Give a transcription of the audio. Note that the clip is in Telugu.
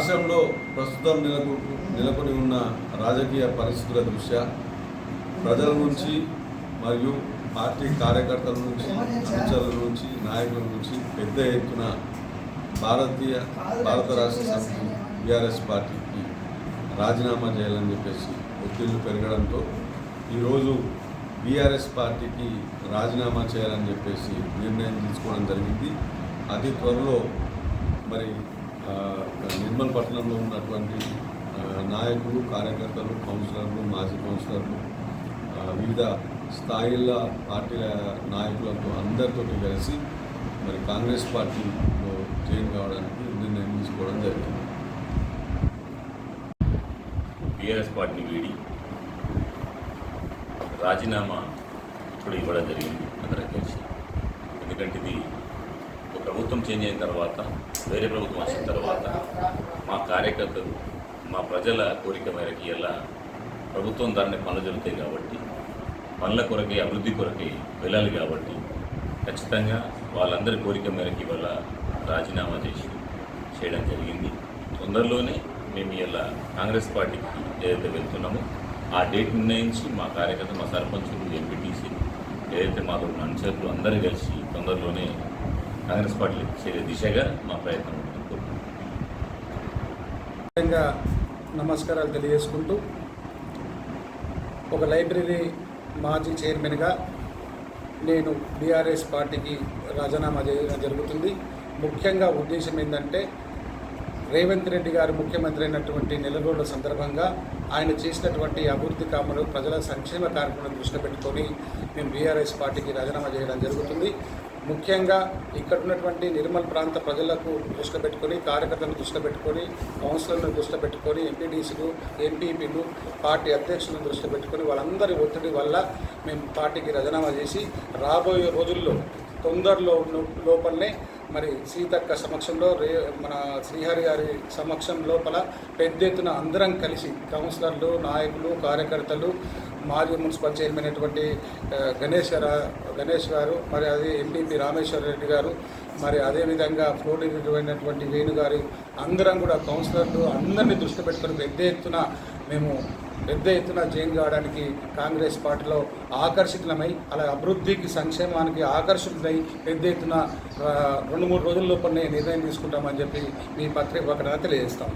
రాష్ట్రంలో ప్రస్తుతం నెలకు నెలకొని ఉన్న రాజకీయ పరిస్థితుల దృష్ట్యా ప్రజల నుంచి మరియు పార్టీ కార్యకర్తల నుంచి అనుచరుల నుంచి నాయకుల నుంచి పెద్ద ఎత్తున భారతీయ భారత రాష్ట్ర సమితి బీఆర్ఎస్ పార్టీకి రాజీనామా చేయాలని చెప్పేసి ఒత్తిళ్ళు పెరగడంతో ఈరోజు బీఆర్ఎస్ పార్టీకి రాజీనామా చేయాలని చెప్పేసి నిర్ణయం తీసుకోవడం జరిగింది. అతి త్వరలో మరి నిర్మల్ పట్టణంలో ఉన్నటువంటి నాయకులు కార్యకర్తలు కౌన్సిలర్లు మాజీ కౌన్సిలర్లు వివిధ స్థాయిల పార్టీల నాయకులతో అందరితో కలిసి మరి కాంగ్రెస్ పార్టీలో జాయిన్ కావడానికి నిర్ణయం తీసుకోవడం జరిగింది. బీఆర్ఎస్ పార్టీని వీడి రాజీనామా ఇప్పుడు ఇవ్వడం జరిగింది. అందరం కలిసి ఎందుకంటే ఇది ప్రభుత్వం చేంజ్ అయిన తర్వాత వేరే ప్రభుత్వం వచ్చిన తర్వాత మా కార్యకర్తలు మా ప్రజల కోరిక మేరకు ఎలా ప్రభుత్వం దాన్ని పనులు జరుగుతాయి కాబట్టి పనుల కొరకే అభివృద్ధి కొరకే వెళ్ళాలి కాబట్టి ఖచ్చితంగా వాళ్ళందరి కోరిక మేరకు ఇవాళ రాజీనామా చేసి చేయడం జరిగింది. తొందరలోనే మేము ఇలా కాంగ్రెస్ పార్టీకి ఏదైతే వెళ్తున్నామో ఆ డేట్ నిర్ణయించి మా కార్యకర్త మా సర్పంచులు ఎంపీటీసీ ఏదైతే మాకు ఉన్న అనుచరులు అందరూ కలిసి తొందరలోనే కాంగ్రెస్ పార్టీకి చేరే దిశగా మా ప్రయత్నం ముఖ్యంగా నమస్కారాలు తెలియజేసుకుంటూ ఒక లైబ్రరీ మాజీ చైర్మన్గా నేను బీఆర్ఎస్ పార్టీకి రాజీనామా చేయడం జరుగుతుంది. ముఖ్యంగా ఉద్దేశం ఏంటంటే రేవంత్ రెడ్డి గారు ముఖ్యమంత్రి అయినటువంటి నెల రోజుల సందర్భంగా ఆయన చేసినటువంటి అభివృద్ధి కామలు ప్రజల సంక్షేమ కార్యక్రమం దృష్టిలో పెట్టుకొని మేము బీఆర్ఎస్ పార్టీకి రాజీనామా చేయడం జరుగుతుంది. ముఖ్యంగా ఇక్కడ ఉన్నటువంటి నిర్మల్ ప్రాంత ప్రజలకు దృష్టిలో పెట్టుకొని కార్యకర్తలను దృష్టిలో పెట్టుకొని కౌన్సిలర్లను దృష్టిలో పెట్టుకొని ఎంపీడీసీలు ఎంపీపీలు పార్టీ అధ్యక్షులను దృష్టిలో పెట్టుకొని వాళ్ళందరి ఒత్తిడి వల్ల మేము పార్టీకి రాజీనామా చేసి రాబోయే రోజుల్లో తొందరలో ఉన్న లోపలనే మరి సీతక్క సమక్షంలో రే మన శ్రీహరి గారి సమక్షం లోపల పెద్ద ఎత్తున అందరం కలిసి కౌన్సిలర్లు నాయకులు కార్యకర్తలు మాజీ మున్సిపల్ చైర్మన్ అయినటువంటి గణేష్ గారు గణేష్ గారు మరి అదే ఎంపీపీ రామేశ్వర రెడ్డి గారు మరి అదేవిధంగా ఫ్లోర్ అయినటువంటి వేణు గారు అందరం కూడా కౌన్సిలర్లు అందరినీ దృష్టి పెట్టుకుని పెద్ద ఎత్తున మేము పెద్ద ఎత్తున జైన్ కావడానికి కాంగ్రెస్ పార్టీలో ఆకర్షితులమై అలా అభివృద్ధికి సంక్షేమానికి ఆకర్షితులై పెద్ద ఎత్తున రెండు మూడు రోజుల లోపలనే నిర్ణయం తీసుకుంటామని చెప్పి మీ పత్రిక ప్రకటన తెలియజేస్తాం